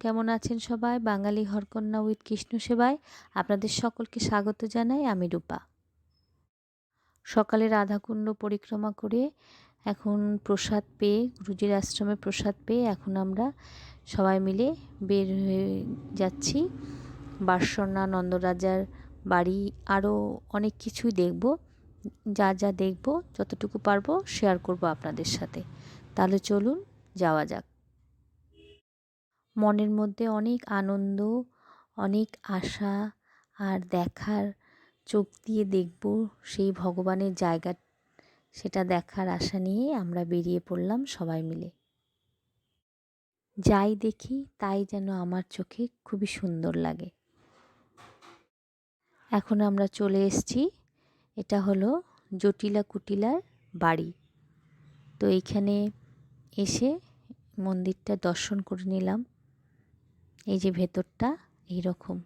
কেমন আছেন সবাই? বাঙালি হরকন্যা উইথ কৃষ্ণ সেবায় আপনাদের সকলকে স্বাগত জানাই, আমি রূপা। সকালে রাধাকুণ্ড পরিক্রমা করে এখন প্রসাদ পেয়ে, গুরুজির আশ্রমে প্রসাদ পেয়ে এখন আমরা সবাই মিলে বের হয়ে যাচ্ছি। বার্ষণা নন্দরাজার বাড়ি আরও অনেক কিছুই দেখব, যা যা দেখব, যতটুকু পারব শেয়ার করব আপনাদের সাথে। তাহলে চলুন, যাওয়া যাক। মনের মধ্যে অনেক আনন্দ, অনেক আশা আর দেখার চোখ দিয়ে দেখব সেই ভগবানের জায়গা সেটা দেখার আশা নিয়ে আমরা বেরিয়ে পড়লাম সবাই মিলে। যাই দেখি, তাই যেন আমার চোখে খুবই সুন্দর লাগে। এখন আমরা চলে এসেছি, এটা হলো জটিলা কুটিলার বাড়ি। তো এইখানে এসে মন্দিরটা দর্শন করে নিলাম। এই যে ভেতরটা, এইরকম।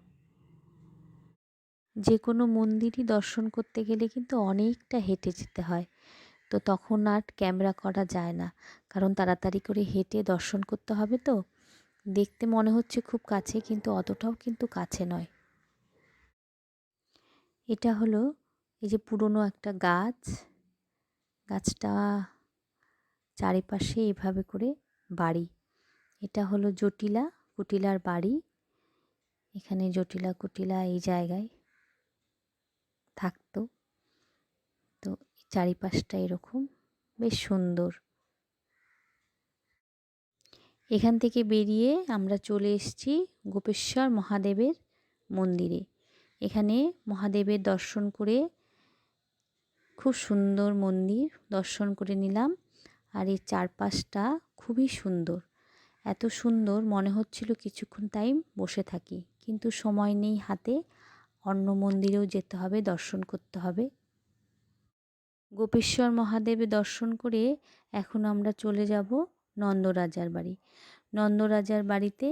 যে কোনো মন্দিরই দর্শন করতে গেলে কিন্তু অনেকটা হেঁটে যেতে হয়। তো তখন আর ক্যামেরা করা যায় না। কারণ তাড়াতাড়ি করে হেঁটে দর্শন করতে হবে তো। দেখতে মনে হচ্ছে খুব কাছে, কিন্তু অতটাও কিন্তু কাছে নয়। এটা হলো এই যে পুরনো একটা গাছ। গাছটা চারিপাশে এভাবে করে বাড়ি। এটা হলো জটিলা, কুটিলার বাড়ি। এখানে জটিলা কুটিলা এই জায়গায়। থাকতো। তো চারিপাশটা এরকম, বেশ সুন্দর। এখান থেকে বেরিয়ে আমরা চলে এসেছি গোপেশ্বর মহাদেবের মন্দিরে। এখানে মহাদেবের দর্শন করে খুব সুন্দর মন্দির দর্শন করে নিলাম আর এই চারপাশটা খুবই সুন্দর। এত সুন্দর মনে হচ্ছিল কিছুক্ষণ টাইম বসে থাকি, কিন্তু সময় নেই হাতে। অন্য মন্দিরেও যেতে হবে, দর্শন করতে হবে। গোপেশ্বর মহাদেবের দর্শন করে এখন আমরা চলে যাব নন্দরাজার বাড়ি। নন্দরাজার বাড়িতে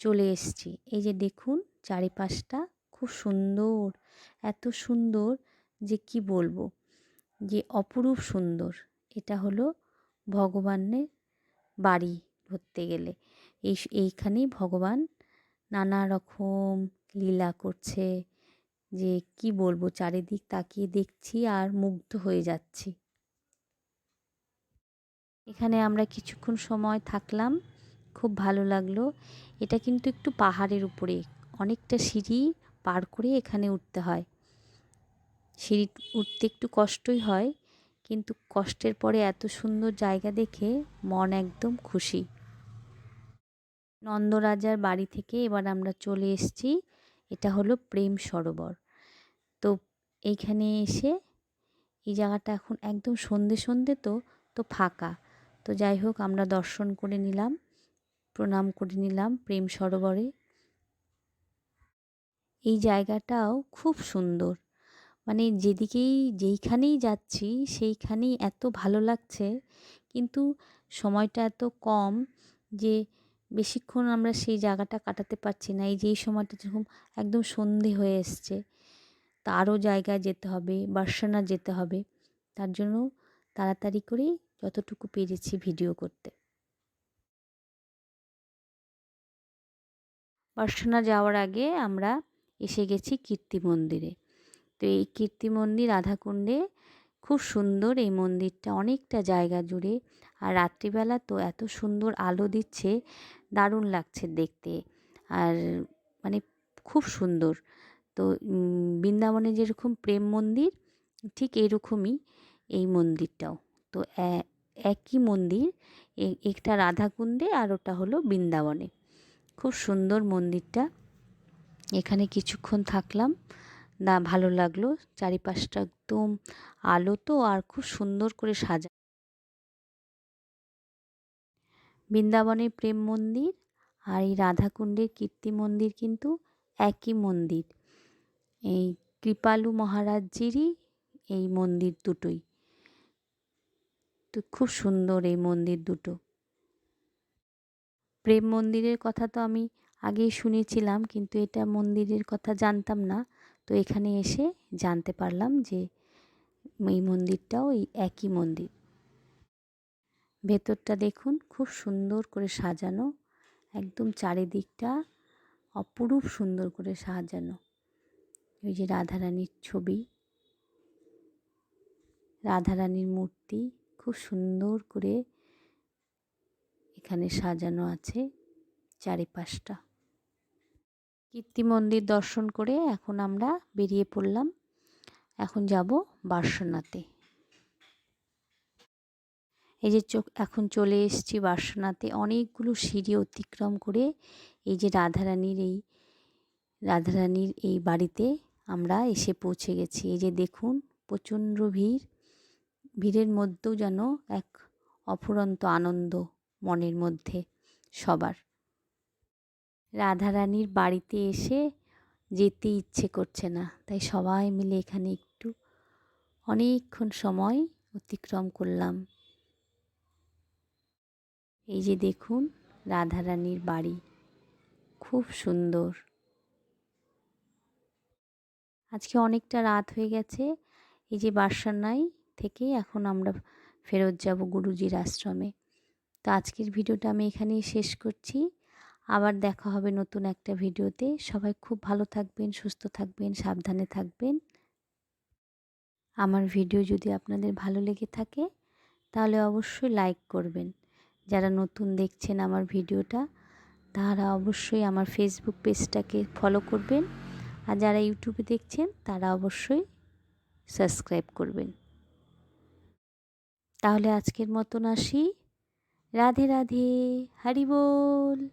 চলে এসছি। এই যে দেখুন, চারিপাশটা খুব সুন্দর, এত সুন্দর যে কি বলব, যে অপরূপ সুন্দর। এটা হলো ভগবানের বাড়ি ধরতে গেলে। এই এইখানেই ভগবান নানা রকম লীলা করছে যে কি বলব, চারিদিক তাকিয়ে দেখছি আর মুগ্ধ হয়ে যাচ্ছি। এখানে আমরা কিছুক্ষণ সময় থাকলাম, খুব ভালো লাগল। এটা কিন্তু একটু পাহাড়ের উপরে, অনেকটা সিঁড়ি পার করে এখানে উঠতে হয়। সিঁড়ি উঠতে একটু কষ্টই হয়, কিন্তু কষ্টের পরে এত সুন্দর জায়গা দেখে মন একদম খুশি। নন্দরাজার বাড়ি থেকে এবার আমরা চলে এসেছি, এটা হলো প্রেম সরোবর। তো এইখানে এসে এই জায়গাটা এখন একদম সন্ধে সন্ধে তো তো ফাঁকা। তো যাই হোক, আমরা দর্শন করে নিলাম, প্রণাম করে নিলাম প্রেম সরোবরে। এই জায়গাটাও খুব সুন্দর। মানে যেদিকেই, যেইখানেই যাচ্ছি, সেইখানেই এত ভালো লাগছে, কিন্তু সময়টা এত কম যে বেশিক্ষণ আমরা সেই জায়গাটা কাটাতে পারছি না। এই যেই সময়টা যখন একদম সন্ধে হয়ে এসছে আরও জায়গায় যেতে হবে বার্সানা যেতে হবে। তার জন্য তাড়াতাড়ি করেই যতটুকু পেরেছি ভিডিও করতে। বার্সানা যাওয়ার আগে আমরা এসে গেছি কীর্তি মন্দিরে। তো এই কীর্তি মন্দির, রাধাকুণ্ডে খুব সুন্দর এই মন্দিরটা, অনেকটা জায়গা জুড়ে। আর রাত্রিবেলা তো এত সুন্দর আলো দিচ্ছে, দারুণ লাগছে দেখতে। আর মানে খুব সুন্দর। তো বৃন্দাবনে যেরকম প্রেম মন্দির, ঠিক এরকমই এই মন্দিরটাও। তো একই মন্দির একটা রাধাকুণ্ডে আর ওটা হলো বৃন্দাবনে। খুব সুন্দর মন্দিরটা। এখানে কিছুক্ষণ থাকলাম। না, ভালো লাগল। চারিপাশটা একদম আলো তো, আর খুব সুন্দর করে সাজা। বৃন্দাবনের প্রেম মন্দির আর এই রাধাকুণ্ডের কীর্তি মন্দির কিন্তু একই মন্দির। এই কৃপালু মহারাজজিরই এই মন্দির দুটোই। তো খুব সুন্দর এই মন্দির দুটো। প্রেম মন্দিরের কথা তো আমি আগেই শুনেছিলাম, কিন্তু এটা মন্দিরের কথা জানতাম না। তো এখানে এসে জানতে পারলাম যে এই মন্দিরটাও এই একই মন্দির। ভেতরটা দেখুন, খুব সুন্দর করে সাজানো। একদম চারিদিকটা অপরূপ সুন্দর করে সাজানো। ওই যে রাধারানীর ছবি। রাধারানীর মূর্তি খুব সুন্দর করে এখানে সাজানো আছে চারিপাশটা। কীর্তি মন্দির দর্শন করে এখন আমরা বেরিয়ে পড়লাম। এখন যাব বার্সনাতে এই যে চোখ এখন চলে এসেছি বার্সনাতে অনেকগুলো সিঁড়ি অতিক্রম করে এই যে রাধারানীর এই রাধারানীর এই বাড়িতে আমরা এসে পৌঁছে গেছি। এই যে দেখুন, প্রচণ্ড ভিড়। ভিড়ের মধ্যেও যেন এক অফুরন্ত আনন্দ মনের মধ্যে সবার। রাধারানীর বাড়িতে এসে যেতে ইচ্ছে করছে না, তাই সবাই মিলে এখানে একটু অনেকক্ষণ সময় অতিক্রম করলাম। এই যে দেখুন, রাধারানীর বাড়ি। খুব সুন্দর। আজকে অনেকটা রাত হয়ে গেছে। এই যে বার্সানাই থেকে এখন আমরা ফেরত যাব গুরুজির আশ্রমে। তো আজকের ভিডিওটা আমি এখানেই শেষ করছি। আবার দেখা হবে নতুন একটা ভিডিওতে। সবাই খুব ভালো থাকবেন, সুস্থ থাকবেন, সাবধানে থাকবেন। আমার ভিডিও যদি আপনাদের ভালো লেগে থাকে, তাহলে অবশ্যই লাইক করবেন। যারা নতুন দেখছেন আমার ভিডিওটা, তারা অবশ্যই আমার ফেসবুক পেজটাকে ফলো করবেন। আর যারা ইউটিউবে দেখছেন, তারা অবশ্যই সাবস্ক্রাইব করবেন। তাহলে আজকের মতন আসি। রাধে রাধে, হরি বল।